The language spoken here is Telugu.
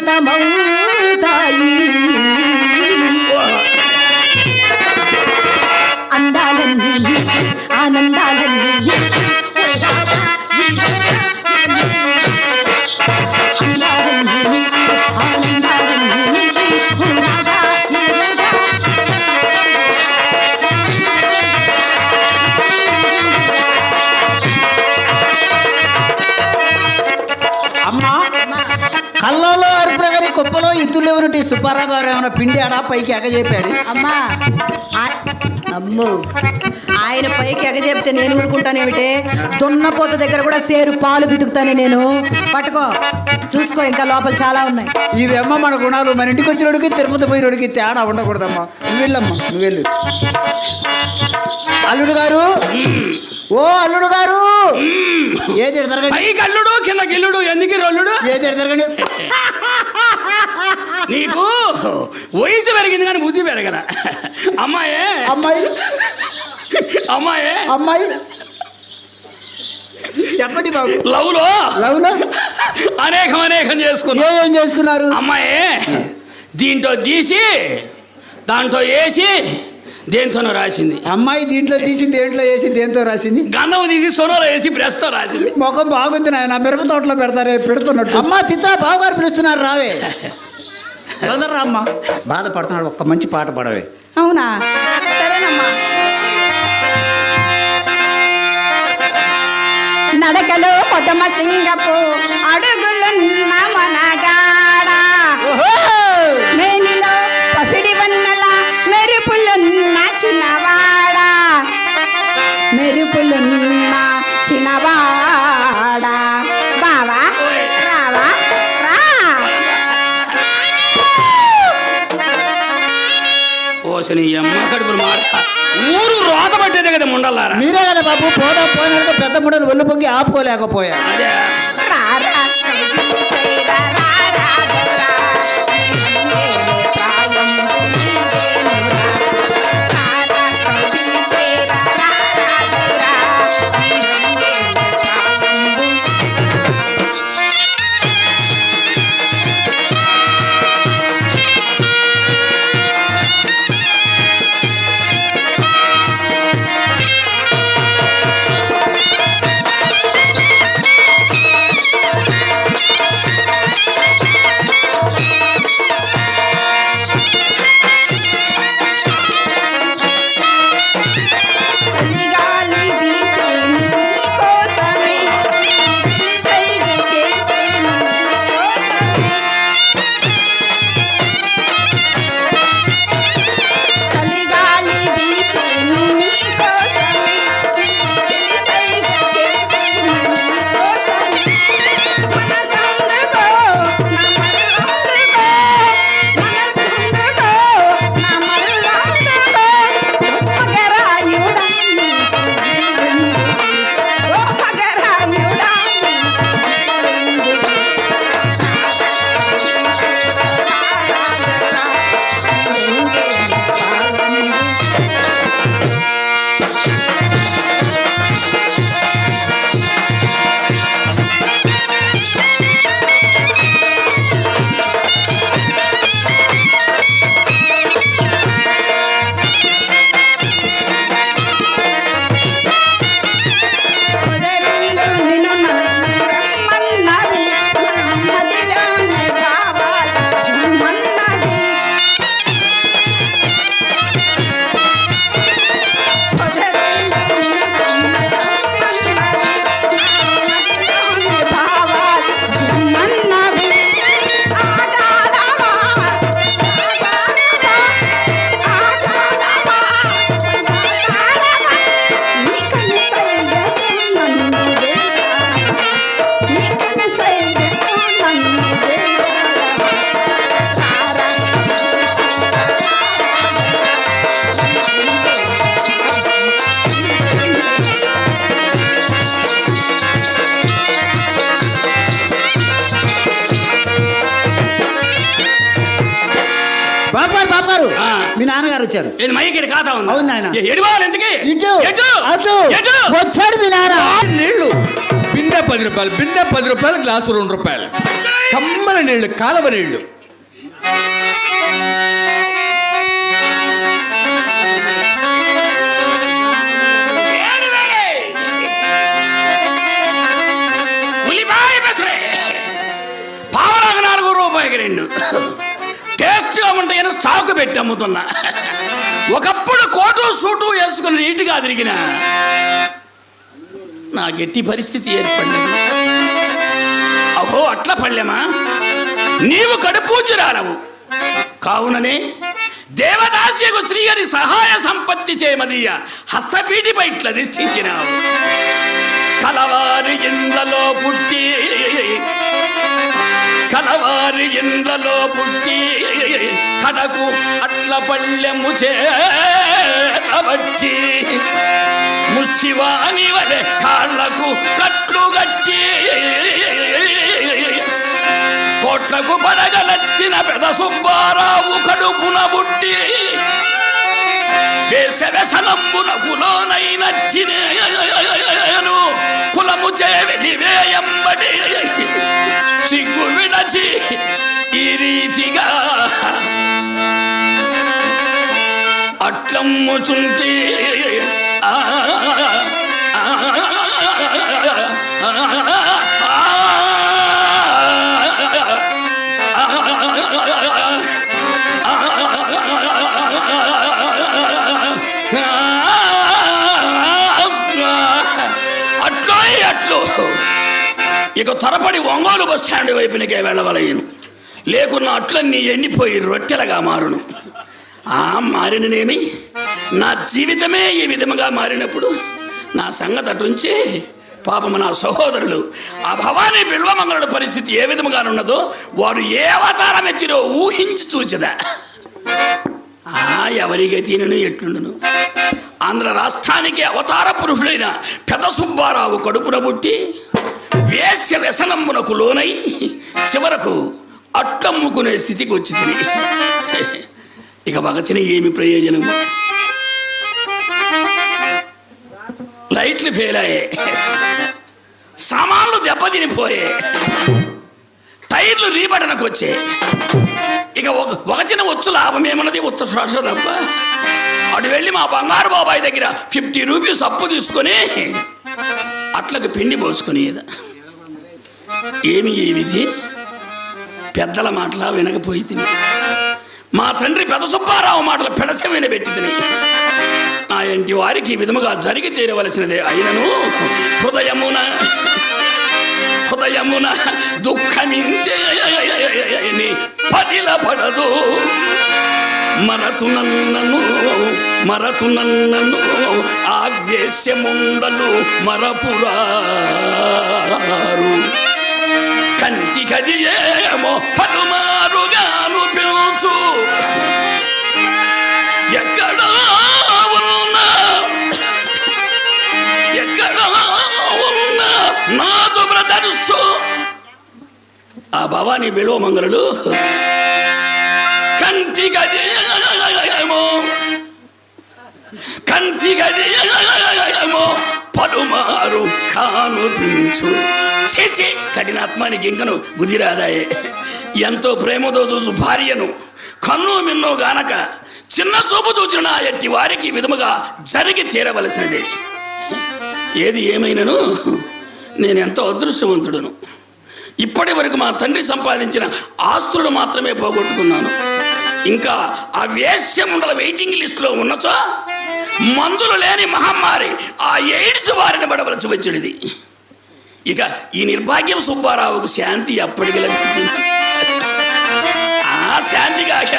ಶ್ರೀಮೌ ತಾಯಿ ಅಂದಾಲನ್ನಿ ಆನಂದಾಲನ್ನಿ ఇత్తులు ఎవరిటి సుబ్బారావు గారు ఏమైనా పిండి ఆడా పైకి ఎగజేపాడు? అమ్మా ఆ- అమ్మో. ఆయన పైకి ఎగజెప్తే నేను ఊరుకుంటానేమిటే? దున్నపోత దగ్గర కూడా సేరు పాలు బితుకుతానే నేను. పట్టుకో. చూసుకో ఇంకా లోపల చాలా ఉన్నాయి. ఇవమ్మ మన గుణాలు మన ఇంటికి వచ్చినోడికి తిరుపతి పోయినోడికి తేడా ఉండకూడదమ్మా. నువ్వు వెళ్ళమ్మా నువ్వు వెళ్ళు. అల్లుడు గారు? ఓ అల్లుడు గారు! ఏది కల్లుడు కింద గిల్లుడు ఎందుకు రొల్లుడు ఏది జరగండి. నీకు వయసు పెరిగింది కానీ బుద్ధి పెరగల. అమ్మాయే. అమ్మాయి. అమ్మాయే. అమ్మాయి. చెప్పండి బాబు. లవ్లో లవ్లో అనేకం అనేకం చేసుకున్నా. ఏ ఏం చేసుకున్నారు? అమ్మాయే. దీంట్లో తీసి దాంట్లో వేసి దేంతోనో రాసింది. అమ్మాయి దీంట్లో తీసి దేంట్లో వేసి దేంతో రాసింది? గంధం తీసి సొనలో వేసి బ్రష్తో రాసింది. ముఖం బాగుంది నాయన మిరప తోటలో పెడతారే పెడుతున్నట్టు. అమ్మా చిత్త బావగారు పిలుస్తున్నారు రావే. తొందర రామ్మా బాధపడుతున్నాడు ఒక్క మంచి పాట పడవే. అవునా? సరేనమ్మా. నడకలో కొత్తమ సింగపు అడుగులున్న మనగాడ? మేనిలో పసిడి వన్నెల మెరుపులున్న చిన్నవాడ? మెరుపులున్న చిన్నవాడ? మాట ఊరు రోత పట్టేదే కదా ముండల్లారా? మీరే కదా బాబు పోదా పోయినట్టు పెద్ద ముడని ఒళ్ళు పొంగి ఆపుకోలేకపోయా ఆ. మీ నాన్నగారు వచ్చారు. మైకి ఉంది? అవును నాయన. ఎడిపోవాలి ఎందుకు? ఇటు ఎటు? అటు ఎటు? వచ్చాడు మీ నాన్న. నీళ్ళు బిందె పది రూపాయలు బిందె పది రూపాయలు గ్లాసు రెండు రూపాయలు! కమ్మల నీళ్ళు కాలవ నీళ్ళు పావలకు నాలుగు రూపాయకి రెండు. టేస్ట్గా ఉంటాయని స్టాకు పెట్టి అమ్ముతున్నా. ఒకప్పుడు కోటు సూటు వేసుకుని నీటిగా తిరిగిన నా గట్టి పరిస్థితి ఏర్పడింది అహో అట్ల పళ్ళెమా నీవు కడుపూజురాలవు కావుననే దేవదాస్యకు శ్రీహరి సహాయ సంపత్తి చేయమదీయ హస్తపీఠిపై ఇట్లా దిష్టించినావు కలవారి ఇండ్లలో పుట్టి కలవారి ఇండ్లలో పుట్టి కడకు అట్ల పళ్ళెము చేతబట్టి ముచ్చివాని వలె కాళ్ళకు కట్లు గట్టి కోట్లకు పడగలెత్తిన పెద సుబ్బారావు కడుపున బుట్టి దేశ వ్యసనంబున కులోనైనట్టినేను కులము చేవి నివేయంబడి సిగ్గు విడచి ఈ రీతిగా అట్లమ్ము చుంటి ఆ, ఇక త్వరపడి ఒంగోలు బస్ స్టాండ్ వైపునికే వెళ్ళవలయను లేకున్న అట్లన్నీ ఎండిపోయి రొట్టెలుగా మారును. ఆ మారిననేమి? నా జీవితమే ఈ విధముగా మారినప్పుడు నా సంగతి అటుంచి పాపం నా సహోదరులు. ఆ భవానీ బిల్వమంగళుడు పరిస్థితి ఏ విధముగా ఉన్నదో వారు ఏ అవతారం ఎత్తిరో ఊహించి చూచదా. ఆ ఎవరి గతిను ఎట్లుండును? ఆంధ్ర రాష్ట్రానికి అవతార పురుషుడైన పెద్ద సుబ్బారావు కడుపున బుట్టి వేశ్య వ్యసనమునకు లోనై చివరకు అట్టమ్ముకునే స్థితికి వచ్చి తిని. ఇక వగచిన ఏమి ప్రయోజనం? లైట్లు ఫెయిల్ అయ్యాయి సామాన్లు దెబ్బతినిపోయే. టైర్లు రీబటనకు వచ్చే. ఇక ఒక చిన్న వచ్చు లాభం ఏమన్నది ఉత్త శ్వాస తప్ప. అటు వెళ్ళి మా బంగారు బాబాయ్ దగ్గర ఫిఫ్టీ రూపీస్ అప్పు తీసుకొని అట్లకు పిండి పోసుకునేది. ఏమి ఈ విధి? పెద్దల మాటలా వినకపోయి తిని. మా తండ్రి పెద్ద సుబ్బారావు మాటలు పెడస వినబెట్టి తిని. నా ఇంటి వారికి ఈ విధముగా జరిగి తీరవలసినదే అయినను హృదయమున హృదయమున దుఃఖమింతే పదిల పడదు. మరతు నన్నను మరతు నన్నను ఆవేశముండలు మరపురారు. కంటి కది ఏమో పలుమారుగాను పిలుచు. ఎక్కడా ఉన్నా ఎక్కడా ఉన్నా నాదు బ్రదర్సు. ఆ భవానీ బిలోమంగళుడు కంటిగది ఏమో కంటిగది ఏమో పలుమారు కానుపించు. చేచి కఠినాత్మానికి ఇంకను గుదిరాదాయే ఎంతో ప్రేమతో చూసు భార్యను. కన్ను మిన్నో గానక చిన్న చూపు చూచిన ఎట్టి వారికి విధముగా జరిగి తీరవలసినది. ఏది ఏమైనను? నేను ఎంతో అదృష్టవంతుడును. ఇప్పటి వరకు మా తండ్రి సంపాదించిన ఆస్తులు మాత్రమే పోగొట్టుకున్నాను. ఇంకా ఆ వేశ్యముండల వెయిటింగ్ లిస్టులో ఉన్నచో మందులు లేని మహమ్మారి ఆ ఎయిడ్స్ వారిని పడవలసి వచ్చినది. ఇక ఈ నిర్భాగ్యం సుబ్బారావుకు శాంతి అప్పటికి లభించింది. ఆ శాంతిగా